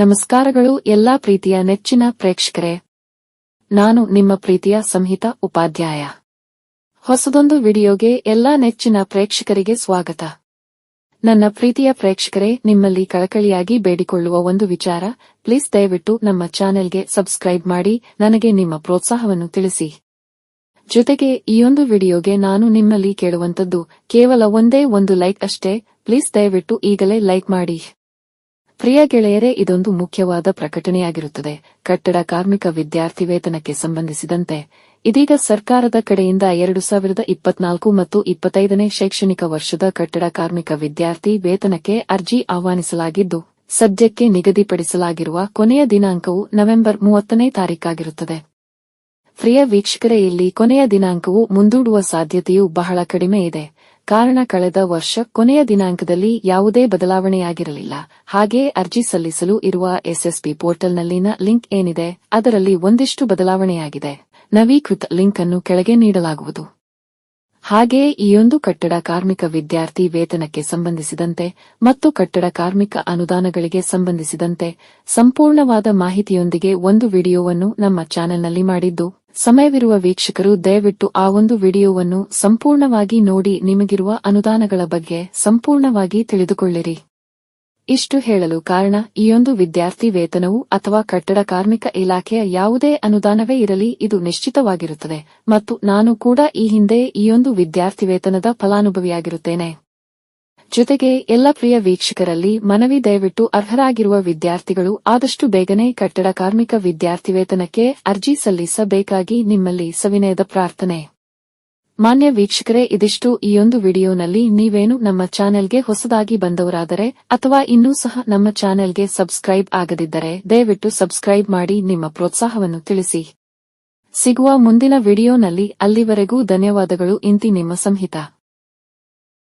ನಮಸ್ಕಾರಗಳು ಎಲ್ಲಾ ಪ್ರೀತಿಯ ನೆಚ್ಚಿನ ಪ್ರೇಕ್ಷಕರೇ. ನಾನು ನಿಮ್ಮ ಪ್ರೀತಿಯ ಸಂಹಿತ ಉಪಾಧ್ಯಾಯ. ಹೊಸದೊಂದು ವಿಡಿಯೋಗೆ ಎಲ್ಲಾ ನೆಚ್ಚಿನ ಪ್ರೇಕ್ಷಕರಿಗೆ ಸ್ವಾಗತ. ನನ್ನ ಪ್ರೀತಿಯ ಪ್ರೇಕ್ಷಕರೇ, ನಿಮ್ಮಲ್ಲಿ ಕಳಕಳಿಯಾಗಿ ಬೇಡಿಕೊಳ್ಳುವ ಒಂದು ವಿಚಾರ ಪ್ಲೀಸ್ ದಯವಿಟ್ಟು ನಮ್ಮ ಚಾನೆಲ್ಗೆ ಸಬ್ಸ್ಕ್ರೈಬ್ ಮಾಡಿ, ನನಗೆ ನಿಮ್ಮ ಪ್ರೋತ್ಸಾಹವನ್ನು ತಿಳಿಸಿ. ಜೊತೆಗೆ, ಈ ಒಂದು ವಿಡಿಯೋಗೆ ನಾನು ನಿಮ್ಮಲ್ಲಿ ಕೇಳುವಂತದ್ದು ಕೇವಲ ಒಂದೇ ಒಂದು ಲೈಕ್ ಅಷ್ಟೇ ಪ್ಲೀಸ್ ದಯವಿಟ್ಟು ಈಗಲೇ ಲೈಕ್ ಮಾಡಿ. ಪ್ರಿಯ ಗೆಳೆಯರೇ, ಇದೊಂದು ಮುಖ್ಯವಾದ ಪ್ರಕಟಣೆಯಾಗಿರುತ್ತದೆ. ಕಟ್ಟಡ ಕಾರ್ಮಿಕ ವಿದ್ಯಾರ್ಥಿ ವೇತನಕ್ಕೆ ಸಂಬಂಧಿಸಿದಂತೆ ಇದೀಗ ಸರ್ಕಾರದ ಕಡೆಯಿಂದ ಎರಡು ಸಾವಿರದ ಇಪ್ಪತ್ನಾಲ್ಕು ಮತ್ತು ಇಪ್ಪತ್ತೈದನೇ ಶೈಕ್ಷಣಿಕ ವರ್ಷದ ಕಟ್ಟಡ ಕಾರ್ಮಿಕ ವಿದ್ಯಾರ್ಥಿ ವೇತನಕ್ಕೆ ಅರ್ಜಿ ಆಹ್ವಾನಿಸಲಾಗಿದ್ದು, ಸದ್ಯಕ್ಕೆ ನಿಗದಿಪಡಿಸಲಾಗಿರುವ ಕೊನೆಯ ದಿನಾಂಕವು ನವೆಂಬರ್ ಮೂವತ್ತನೇ ತಾರೀಕಾಗಿರುತ್ತದೆ. ಪ್ರಿಯ ವೀಕ್ಷಕರೇ, ಇಲ್ಲಿ ಕೊನೆಯ ದಿನಾಂಕವು ಮುಂದೂಡುವ ಸಾಧ್ಯತೆಯು ಬಹಳ ಕಡಿಮೆ ಇದೆ. ಕಾರಣ ಕಳೆದ ವರ್ಷ ಕೊನೆಯ ದಿನಾಂಕದಲ್ಲಿ ಯಾವುದೇ ಬದಲಾವಣೆಯಾಗಿರಲಿಲ್ಲ. ಹಾಗೆ ಅರ್ಜಿ ಸಲ್ಲಿಸಲು ಇರುವ ಎಸ್ಎಸ್ಪಿ ಪೋರ್ಟಲ್ನಲ್ಲಿನ ಲಿಂಕ್ ಏನಿದೆ, ಅದರಲ್ಲಿ ಒಂದಿಷ್ಟು ಬದಲಾವಣೆಯಾಗಿದೆ. ನವೀಕೃತ ಲಿಂಕ್ ಅನ್ನು ಕೆಳಗೆ ನೀಡಲಾಗುವುದು. ಹಾಗೆಯೇ ಈಯೊಂದು ಕಟ್ಟಡ ಕಾರ್ಮಿಕ ವಿದ್ಯಾರ್ಥಿ ವೇತನಕ್ಕೆ ಸಂಬಂಧಿಸಿದಂತೆ ಮತ್ತು ಕಟ್ಟಡ ಕಾರ್ಮಿಕ ಅನುದಾನಗಳಿಗೆ ಸಂಬಂಧಿಸಿದಂತೆ ಸಂಪೂರ್ಣವಾದ ಮಾಹಿತಿಯೊಂದಿಗೆ ಒಂದು ವಿಡಿಯೋವನ್ನು ನಮ್ಮ ಚಾನೆಲ್ನಲ್ಲಿ ಮಾಡಿದ್ದು ಸಮಯವಿರುವ ವೀಕ್ಷಕರು ದಯವಿಟ್ಟು ಆ ಒಂದು ವಿಡಿಯೋವನ್ನು ಸಂಪೂರ್ಣವಾಗಿ ನೋಡಿ ನಿಮಗಿರುವ ಅನುದಾನಗಳ ಬಗ್ಗೆ ಸಂಪೂರ್ಣವಾಗಿ ತಿಳಿದುಕೊಳ್ಳಿರಿ. ಇಷ್ಟು ಹೇಳಲು ಕಾರಣ ಈಯೊಂದು ವಿದ್ಯಾರ್ಥಿ ವೇತನವು ಅಥವಾ ಕಟ್ಟಡ ಕಾರ್ಮಿಕ ಇಲಾಖೆಯ ಯಾವುದೇ ಅನುದಾನವೇ ಇರಲಿ, ಇದು ನಿಶ್ಚಿತವಾಗಿರುತ್ತದೆ. ಮತ್ತು ನಾನು ಕೂಡ ಈ ಹಿಂದೆ ಈಯೊಂದು ವಿದ್ಯಾರ್ಥಿ ವೇತನದ ಫಲಾನುಭವಿಯಾಗಿರುತ್ತೇನೆ. ಜೊತೆಗೆ ಎಲ್ಲ ಪ್ರಿಯ ವೀಕ್ಷಕರಲ್ಲಿ ಮನವಿ ದಯವಿಟ್ಟು ಅರ್ಹರಾಗಿರುವ ವಿದ್ಯಾರ್ಥಿಗಳು ಆದಷ್ಟು ಬೇಗನೆ ಕಟ್ಟಡ ಕಾರ್ಮಿಕ ವಿದ್ಯಾರ್ಥಿ ವೇತನಕ್ಕೆ ಅರ್ಜಿ ಸಲ್ಲಿಸಬೇಕಾಗಿ ನಿಮ್ಮಲ್ಲಿ ಸವಿನಯದ ಪ್ರಾರ್ಥನೆ. ಮಾನ್ಯ ವೀಕ್ಷಕರೇ, ಇದಿಷ್ಟು ಈ ಒಂದು ವಿಡಿಯೋನಲ್ಲಿ ನೀವೇನು ನಮ್ಮ ಚಾನೆಲ್ಗೆ ಹೊಸದಾಗಿ ಬಂದವರಾದರೆ ಅಥವಾ ಇನ್ನೂ ಸಹ ನಮ್ಮ ಚಾನೆಲ್ಗೆ ಸಬ್ಸ್ಕ್ರೈಬ್ ಆಗದಿದ್ದರೆ ದಯವಿಟ್ಟು ಸಬ್ಸ್ಕ್ರೈಬ್ ಮಾಡಿ ನಿಮ್ಮ ಪ್ರೋತ್ಸಾಹವನ್ನು ತಿಳಿಸಿ. ಸಿಗುವ ಮುಂದಿನ ವಿಡಿಯೋನಲ್ಲಿ ಅಲ್ಲಿವರೆಗೂ ಧನ್ಯವಾದಗಳು. ಇಂತಿ ನಿಮ್ಮ ಸಂಹಿತ.